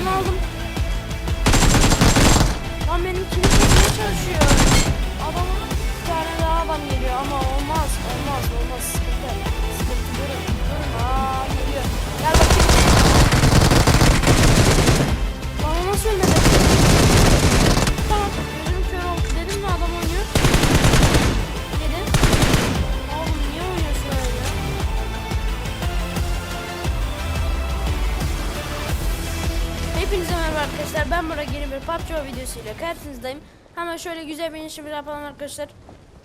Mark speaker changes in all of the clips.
Speaker 1: Bunu aldım. Lan benim kilit çekmeye çalışıyor. Adama bir tane daha adam geliyor ama olmaz. Olmaz olmaz. Sıkıntı. Sıkıntı durun. Durun. Aa geliyor. Gel bakayım. Lan o nasıl ölmedi? Arkadaşlar. Ben Burak yeni bir PUBG videosuyla karşınızdayım. Hemen şöyle güzel bir işimi yapalım arkadaşlar.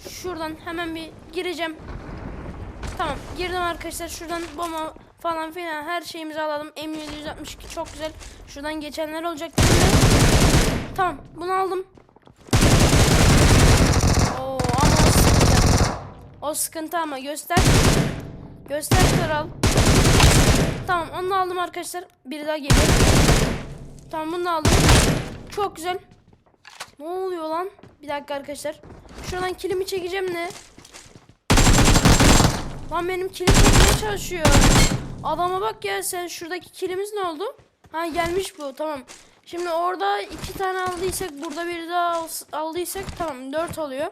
Speaker 1: Şuradan hemen bir gireceğim. Tamam girdim arkadaşlar. Şuradan bomba falan filan her şeyimizi alalım. M762 çok güzel. Şuradan geçenler olacak. Tamam bunu aldım. Oo ama o sıkıntı. O sıkıntı ama göster. Göster kral. Tamam onu aldım arkadaşlar. Biri daha geliyor. Tamam bunu aldım. Çok güzel. Ne oluyor lan? Bir dakika arkadaşlar. Şuradan kilimi çekeceğim ne? Lan benim kilim çekmeye çalışıyor. Adama bak ya sen şuradaki kilimiz ne oldu? Ha gelmiş bu tamam. Şimdi orada iki tane aldıysak burada bir daha al- aldıysak tamam dört oluyor.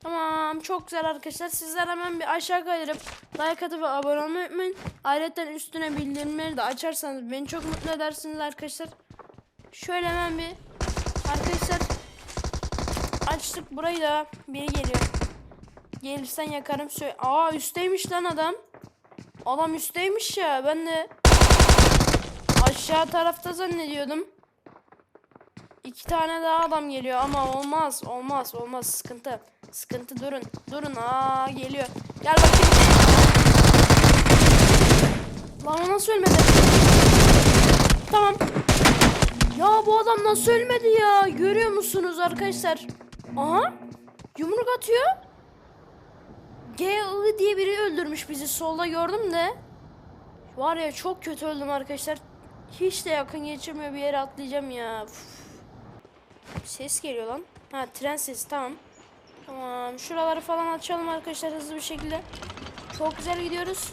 Speaker 1: Tamam çok güzel arkadaşlar. Sizler hemen bir aşağı kaydırıp like atıp abone olmayı unutmayın. Ayrıca üstüne bildirimleri de açarsanız beni çok mutlu edersiniz arkadaşlar. Şöyle hemen bir arkadaşlar açtık burayı da biri geliyor. Gelirsen yakarım söyle. Aa üstteymiş lan adam. Adam üstteymiş ya ben de aşağı tarafta zannediyordum. İki tane daha adam geliyor ama olmaz olmaz olmaz sıkıntı. Sıkıntı durun durun aa geliyor. Gel bakayım. Lan o nasıl ölmedi? Tamam. Ya bu adam nasıl ölmedi ya? Görüyor musunuz arkadaşlar? Aha. Yumruk atıyor. Gale diye biri öldürmüş bizi solda gördüm de. Var ya çok kötü öldüm arkadaşlar. Hiç de yakın geçirmiyor bir yere atlayacağım ya. Uf. Ses geliyor lan. Ha tren sesi tamam. Tamam şuraları falan açalım arkadaşlar hızlı bir şekilde. Çok güzel gidiyoruz.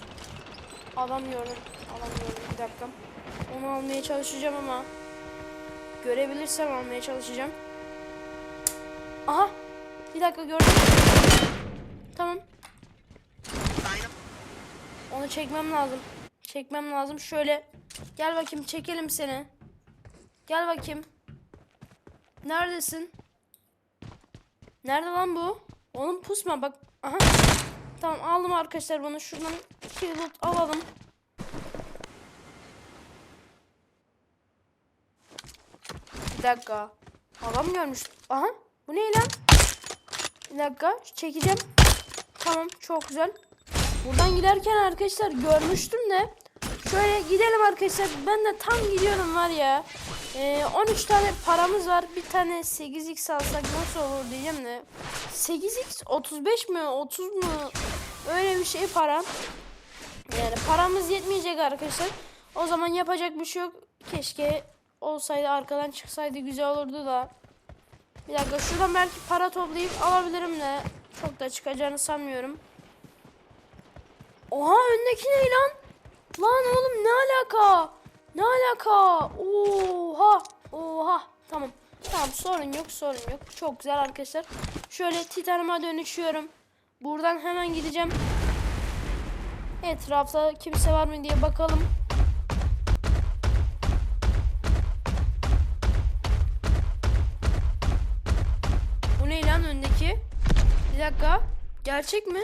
Speaker 1: Adam gördüm bir dakika. Onu almaya çalışacağım ama. Görebilirsem almaya çalışacağım. Aha. Bir dakika gördüm. Tamam. Onu çekmem lazım. Çekmem lazım. Şöyle. Gel bakayım çekelim seni. Gel bakayım. Neredesin? Nerede lan bu? Oğlum pusma bak. Aha. Tamam aldım arkadaşlar bunu. Şuradan iki loot alalım. Bir dakika. Adam görmüş. Aha. Bu ne lan? Bir dakika. Çekeceğim. Tamam. Çok güzel. Buradan giderken arkadaşlar görmüştüm de. Şöyle gidelim arkadaşlar. Ben de tam gidiyorum var ya. Ee, 13 tane paramız var. Bir tane 8x alsak nasıl olur diyeceğim de. 8x 35 mi 30 mu? Öyle bir şey para. Yani paramız yetmeyecek arkadaşlar. O zaman yapacak bir şey yok. Keşke olsaydı arkadan çıksaydı güzel olurdu da. Bir dakika şuradan belki para toplayıp alabilirim de. Çok da çıkacağını sanmıyorum. Oha öndeki ne lan? Lan oğlum ne alaka? Ne alaka? Oha. Oha. Tamam. Tamam sorun yok sorun yok. Çok güzel arkadaşlar. Şöyle titanıma dönüşüyorum. Buradan hemen gideceğim. Etrafta kimse var mı diye bakalım. Bu ne lan öndeki? Bir dakika. Gerçek mi?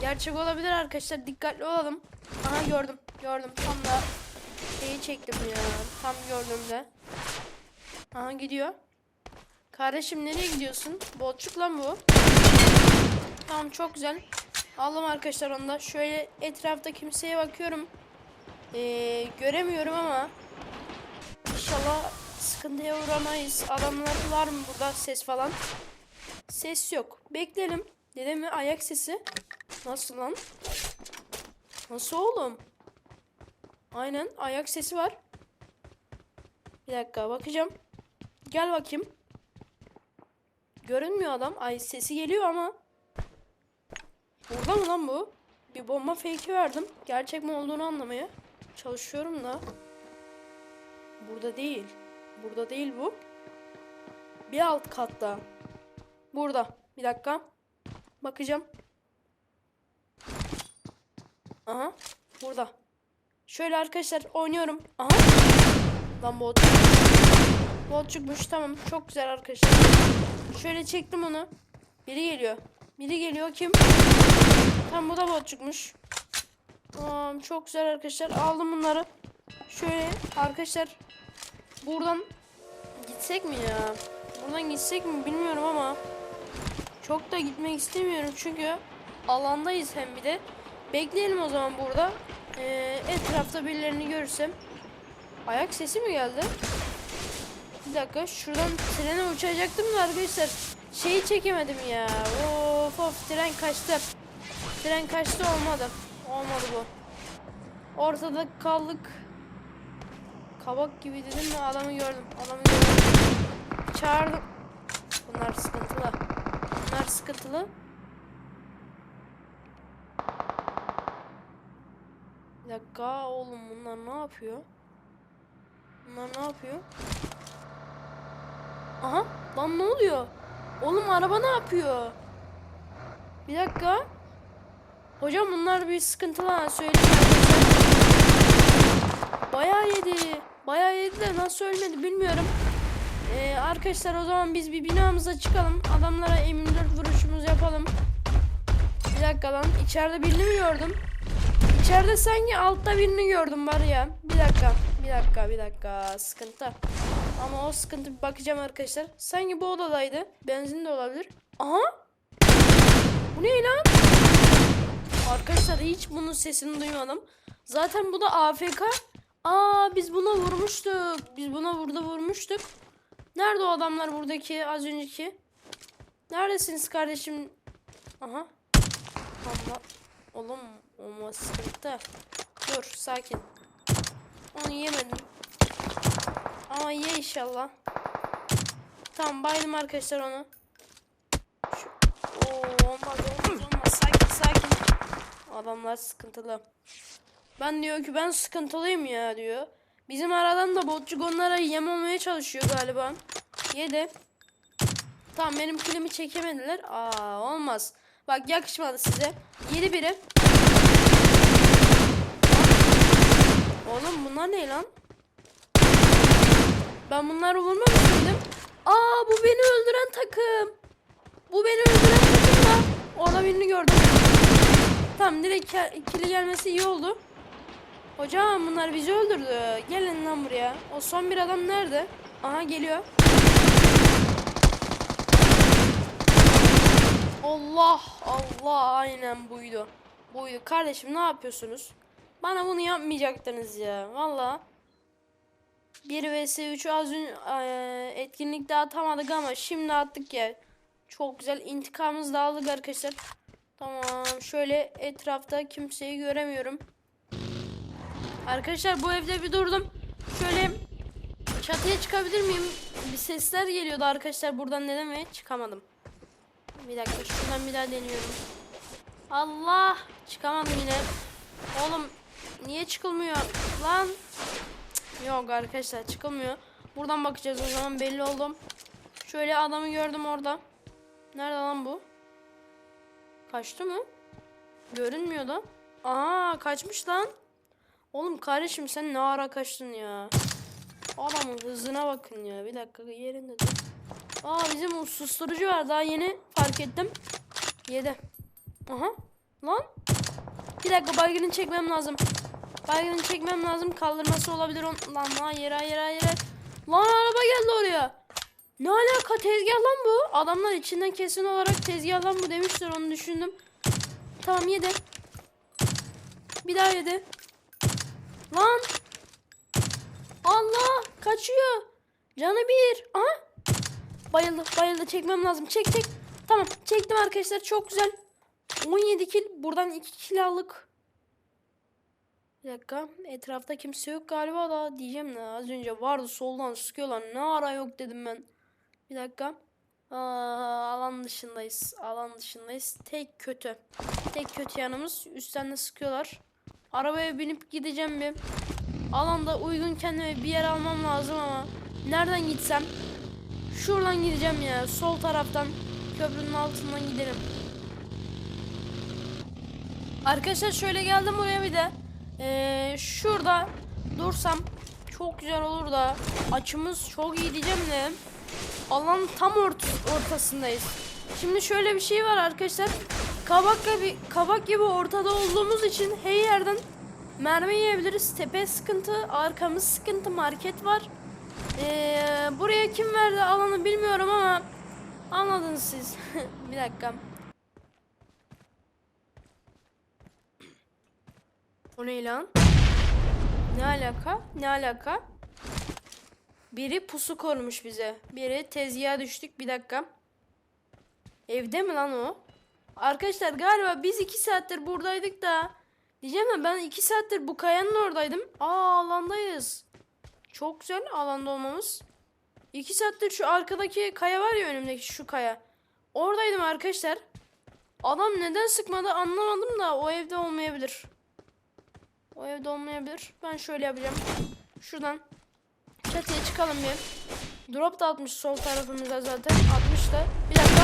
Speaker 1: Gerçek olabilir arkadaşlar. Dikkatli olalım. Aha gördüm. Gördüm. Tam da şeyi çektim ya. Tam gördüğümde. Aha gidiyor. Kardeşim nereye gidiyorsun? Botçuk lan bu. Tamam çok güzel. Aldım arkadaşlar onu da. Şöyle etrafta kimseye bakıyorum. Ee, göremiyorum ama İnşallah sıkıntıya uğramayız. Adamlar var mı burada ses falan? Ses yok. Bekleyelim. Dedim mi ayak sesi? Nasıl lan? Nasıl oğlum? Aynen ayak sesi var. Bir dakika bakacağım. Gel bakayım. Görünmüyor adam. Ay sesi geliyor ama. Burada mı lan bu? Bir bomba fake'i verdim. Gerçek mi olduğunu anlamaya çalışıyorum da. Burada değil. Burada değil bu. Bir alt katta. Burada. Bir dakika. Bakacağım. Aha. Burada. Şöyle arkadaşlar oynuyorum. Aha. Lan bot. Bot çıkmış. Tamam. Çok güzel arkadaşlar. Şöyle çektim onu. Biri geliyor. Biri geliyor. Kim? Tamam bu da bot çıkmış. Tamam. Çok güzel arkadaşlar. Aldım bunları. Şöyle arkadaşlar. Buradan gitsek mi ya? Buradan gitsek mi bilmiyorum ama çok da gitmek istemiyorum çünkü alandayız hem bir de. Bekleyelim o zaman burada. Ee, etrafta birilerini görürsem. Ayak sesi mi geldi? Bir dakika şuradan trene uçacaktım da arkadaşlar şeyi çekemedim ya. Of of tren kaçtı. Tren kaçtı olmadı. Olmadı bu. Ortada kaldık. Kabak gibi dedim mi adamı gördüm. Adamı gördüm. Çağırdım. Bunlar sıkıntılı. Bunlar sıkıntılı. Bir dakika oğlum bunlar ne yapıyor? Bunlar ne yapıyor? Aha lan ne oluyor? Oğlum araba ne yapıyor? Bir dakika. Hocam bunlar bir sıkıntılı ha söyleyeyim. Bayağı yedi. Bayağı yedi de nasıl ölmedi bilmiyorum. Ee, arkadaşlar o zaman biz bir binamıza çıkalım. Adamlara M24 vuruşumuz yapalım. Bir dakika lan. içeride birini mi gördüm? İçeride sanki altta birini gördüm var ya. Bir dakika. Bir dakika. Bir dakika. Sıkıntı. Ama o sıkıntı bir bakacağım arkadaşlar. Sanki bu odadaydı. Benzin de olabilir. Aha. Bu ne lan? Arkadaşlar hiç bunun sesini duymadım. Zaten bu da AFK. Aa biz buna vurmuştuk. Biz buna burada vurmuştuk. Nerede o adamlar buradaki az önceki? Neredesiniz kardeşim? Aha. Allah. Oğlum olmaz sıkıntı. Dur sakin. Onu yemedim. Ama ye inşallah. Tamam baydım arkadaşlar onu. Şu... Oo, olmaz olmaz olmaz. Sakin sakin. Adamlar sıkıntılı. Ben diyor ki ben sıkıntılıyım ya diyor. Bizim aradan da botçuk onlara yem olmaya çalışıyor galiba. Yedi. Tamam benim kilimi çekemediler. Aa olmaz. Bak yakışmadı size. Yedi biri. Oğlum bunlar ne lan? Ben bunları vurmamış mıydım? Aa bu beni öldüren takım. Bu beni öldüren takım da. Orada birini gördüm. Tamam direkt ikili gelmesi iyi oldu. Hocam bunlar bizi öldürdü. Gelin lan buraya. O son bir adam nerede? Aha geliyor. Allah Allah aynen buydu. Buydu. Kardeşim ne yapıyorsunuz? Bana bunu yapmayacaktınız ya. Valla. 1 vs 3 az önce eee, etkinlikte atamadık ama şimdi attık ya. Çok güzel intikamımızı da aldık arkadaşlar. Tamam şöyle etrafta kimseyi göremiyorum. Arkadaşlar bu evde bir durdum. Şöyle çatıya çıkabilir miyim? Bir sesler geliyordu arkadaşlar buradan neden mi? Çıkamadım. Bir dakika şuradan bir daha deniyorum. Allah çıkamadım yine. Oğlum niye çıkılmıyor lan? Yok arkadaşlar çıkılmıyor. Buradan bakacağız o zaman belli oldum. Şöyle adamı gördüm orada. Nerede lan bu? Kaçtı mı? Görünmüyor da. Aa kaçmış lan. Oğlum kardeşim sen ne ara kaçtın ya? Adamın hızına bakın ya. Bir dakika yerinde dur. Aa bizim o susturucu var daha yeni fark ettim. Yedi. Aha. Lan. Bir dakika baygını çekmem lazım. Baygını çekmem lazım. Kaldırması olabilir. On... Lan hayır hayır hayır. Lan araba geldi oraya. Ne alaka tezgah lan bu? Adamlar içinden kesin olarak tezgah lan bu demişler onu düşündüm. Tamam yedi. Bir daha yedi. Lan. Allah kaçıyor. Canı bir. Aha. Bayıldı bayıldı çekmem lazım. Çek çek. Tamam çektim arkadaşlar çok güzel. 17 kill buradan 2 kill aldık. Bir dakika etrafta kimse yok galiba da diyeceğim de az önce vardı soldan sıkıyorlar ne ara yok dedim ben. Bir dakika. Aa, alan dışındayız. Alan dışındayız. Tek kötü. Tek kötü yanımız üstten de sıkıyorlar. Arabaya binip gideceğim bir. alanda uygun kendime bir yer almam lazım ama nereden gitsem? Şuradan gideceğim ya. Sol taraftan köprünün altından gidelim. Arkadaşlar şöyle geldim buraya bir de. Ee, şurada dursam çok güzel olur da açımız çok iyi diyeceğim de alanın tam ort ortasındayız. Şimdi şöyle bir şey var arkadaşlar. Kabak gibi kabak gibi ortada olduğumuz için her yerden mermi yiyebiliriz. Tepe sıkıntı, arkamız sıkıntı, market var. Ee, buraya kim verdi alanı bilmiyorum ama anladınız siz. bir dakika. O ne lan? Ne alaka? Ne alaka? Biri pusu korumuş bize. Biri tezgaha düştük. Bir dakika. Evde mi lan o? Arkadaşlar galiba biz iki saattir buradaydık da. Diyeceğim ya ben iki saattir bu kayanın oradaydım. Aa alandayız. Çok güzel alanda olmamız. İki saattir şu arkadaki kaya var ya önümdeki şu kaya. Oradaydım arkadaşlar. Adam neden sıkmadı anlamadım da o evde olmayabilir. O evde olmayabilir. Ben şöyle yapacağım. Şuradan çatıya çıkalım bir. Drop da atmış sol tarafımıza zaten. Atmış da. Bir dakika.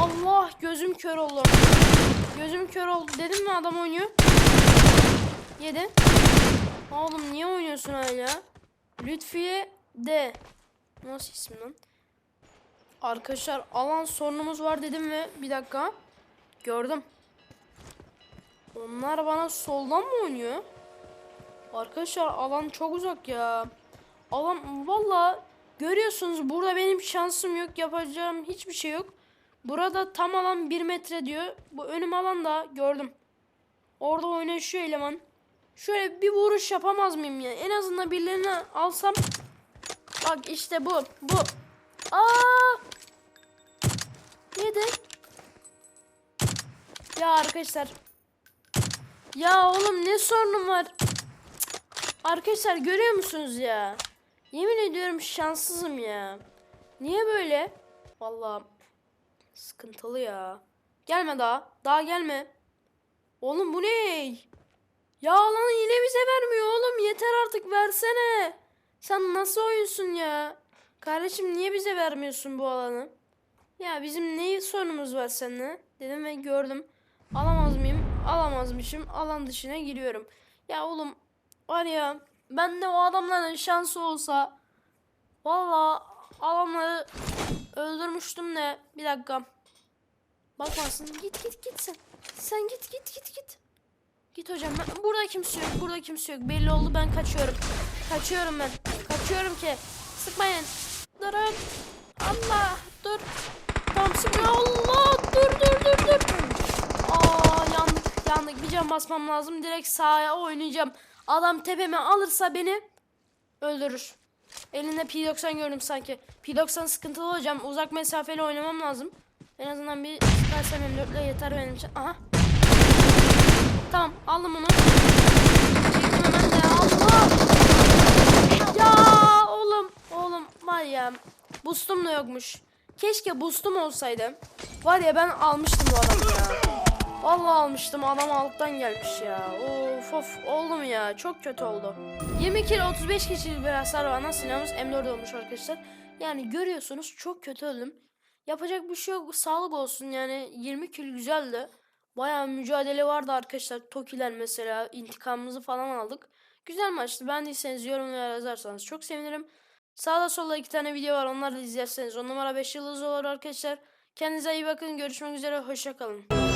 Speaker 1: Allah gözüm kör oldu. Gözüm kör oldu. Dedim mi adam oynuyor? Yedi. Oğlum niye oynuyorsun hala? Lütfiye D. Nasıl isim lan? Arkadaşlar alan sorunumuz var dedim ve bir dakika. Gördüm. Onlar bana soldan mı oynuyor? Arkadaşlar alan çok uzak ya. Alan valla görüyorsunuz burada benim şansım yok. Yapacağım hiçbir şey yok. Burada tam alan 1 metre diyor. Bu önüm alan da gördüm. Orada oynaşıyor eleman. Şöyle bir vuruş yapamaz mıyım ya? En azından birilerini alsam. Bak işte bu. Bu. Aa! Yedi. Ya arkadaşlar. Ya oğlum ne sorunum var? Arkadaşlar görüyor musunuz ya? Yemin ediyorum şanssızım ya. Niye böyle? Vallahi sıkıntılı ya. Gelme daha. Daha gelme. Oğlum bu ne? Ya alanı yine bize vermiyor oğlum. Yeter artık versene. Sen nasıl oyunsun ya? Kardeşim niye bize vermiyorsun bu alanı? Ya bizim ne sorunumuz var seninle? Dedim ve gördüm. Alamaz mıyım? Alamazmışım. Alan dışına giriyorum. Ya oğlum var ya ben de o adamların şansı olsa valla adamları öldürmüştüm de bir dakika. Bakmasın. Git git git sen. Sen git git git git. Git hocam. Ben, burada kimse yok. Burada kimse yok. Belli oldu ben kaçıyorum. Kaçıyorum ben. Kaçıyorum ki. Sıkmayın. Durun. Allah. Dur. Tamam sıkma. Allah. Dur dur dur dur. Aa yandık yandık. Bir can basmam lazım. Direkt sağa oynayacağım. Adam tepeme alırsa beni öldürür. Elinde P90 gördüm sanki. P90 sıkıntılı hocam. Uzak mesafeli oynamam lazım. En azından bir çıkarsam M4'le yeter benim için. Aha. Tamam aldım onu. Çektim hemen de Allah. Ya oğlum oğlum var ya boostum da yokmuş. Keşke boostum olsaydı. Var ya ben almıştım bu adamı ya. Vallahi almıştım adam alttan gelmiş ya. Of of oldu mu ya çok kötü oldu. 20 kilo 35 kişilik bir hasar var. Nasıl silahımız M4 olmuş arkadaşlar. Yani görüyorsunuz çok kötü öldüm. Yapacak bir şey yok. Sağlık olsun yani 20 kilo güzeldi. Bayağı mücadele vardı arkadaşlar. Tokiler mesela intikamımızı falan aldık. Güzel maçtı. Beğendiyseniz yorumlara yazarsanız çok sevinirim. Sağda solda iki tane video var. Onları da izlerseniz on numara 5 yıldız olur arkadaşlar. Kendinize iyi bakın. Görüşmek üzere. Hoşçakalın.